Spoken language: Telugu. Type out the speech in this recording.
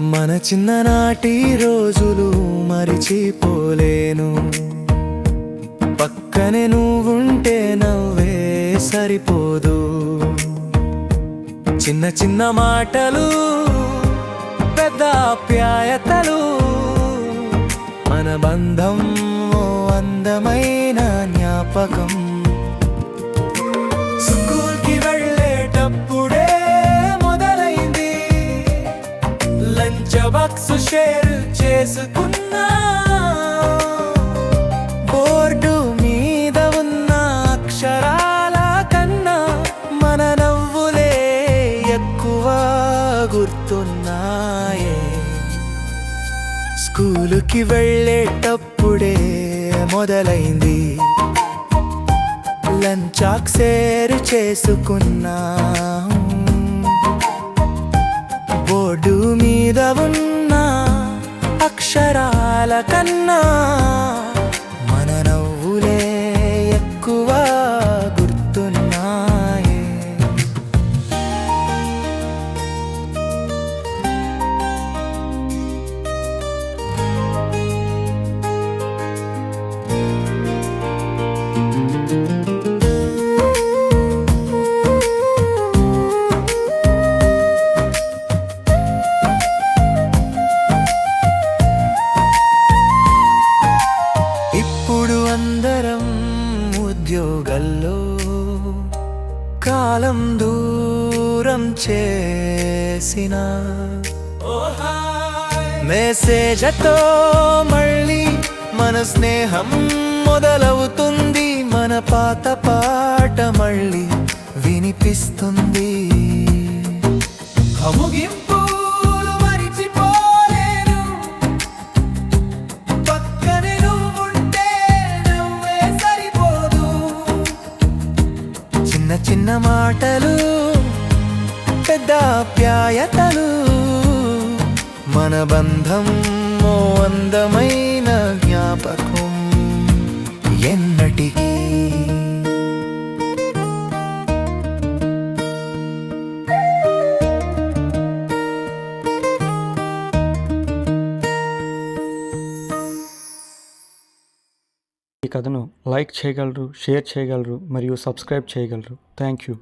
మన చిన్ననాటి రోజులు మరిచిపోలేను. పక్కనే నువ్వుంటే నవ్వే సరిపోదు. చిన్న చిన్న మాటలు పెద్ద ఆప్యాయతలు మన బంధం అందమైన జ్ఞాపకం. బాక్స్ షేర్ చేసుకున్నా. బోర్డు మీద ఉన్న అక్షరాల కన్నా మన నవ్వులే ఎక్కువ గుర్తున్నాయే. స్కూలుకి వెళ్ళేటప్పుడే మొదలైంది. లంచాక్ సేరు చేసుకున్నా. బోర్డు మీద ఉన్న అక్షరాల కన్నా ఉద్యోగంలో కాలం దూరం చేసిన మెసేజ్తో మళ్ళీ మన స్నేహం మొదలవుతుంది మన పాత పాట మళ్ళీ వినిపిస్తుంది. ముగింపు చిన్న చిన్న మాటలు పెద్ద ఆప్యాయతలు. మన బంధం అందమైన జ్ఞాపకం. ఈ కథను లైక్ చేయగలరు షేర్ చేయగలరు మరియు సబ్స్క్రైబ్ చేయగలరు. Thank you